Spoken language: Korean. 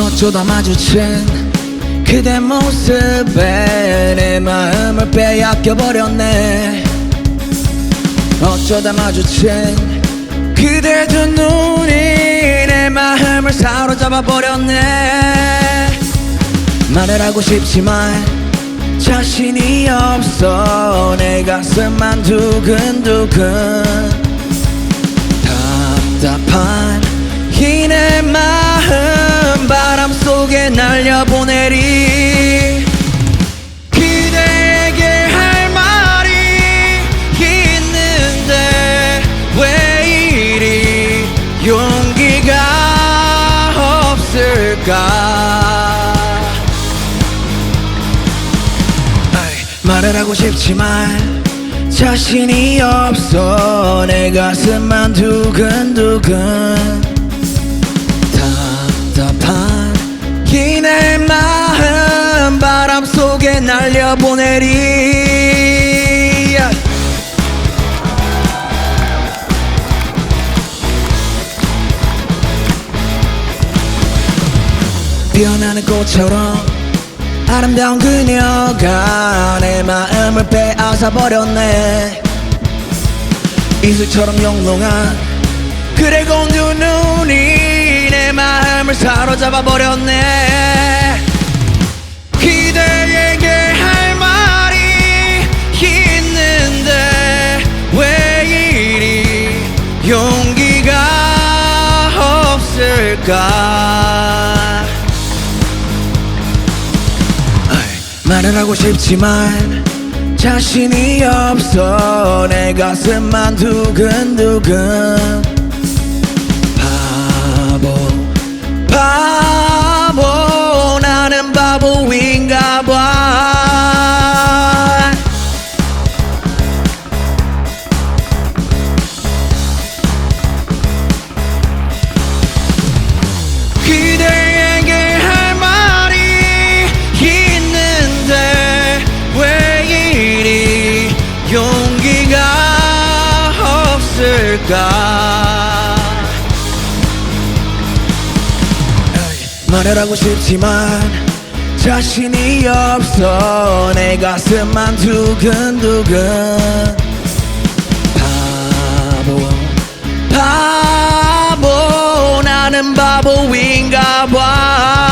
어쩌다 마주친 그대 모습에 내 마음을 빼앗겨 버렸네. 어쩌다 마주친 그대 두 눈이 내 마음을 사로잡아 버렸네. 말을 하고 싶지만 자신이 없어. 내 가슴만 두근두근. 답답한 속에 날려보내리. 그대에게 할 말이 있는데 왜 이리 용기가 없을까? 말을 하고 싶지만 자신이 없어. 내 가슴만 두근두근 속에 날려보내리. 피어나는 꽃처럼 아름다운 그녀가 내 마음을 빼앗아 버렸네. 이슬처럼 영롱한 그래 고운 두 눈이 내 마음을 사로잡아 버렸네 아이, 말을 하고 싶지만 자신이 없어. 내 가슴만 두근두근 없을까 말을 하고 싶지만 자신이 없어. 내 가슴만 두근두근. 바보 바보. 나는 바보인가 봐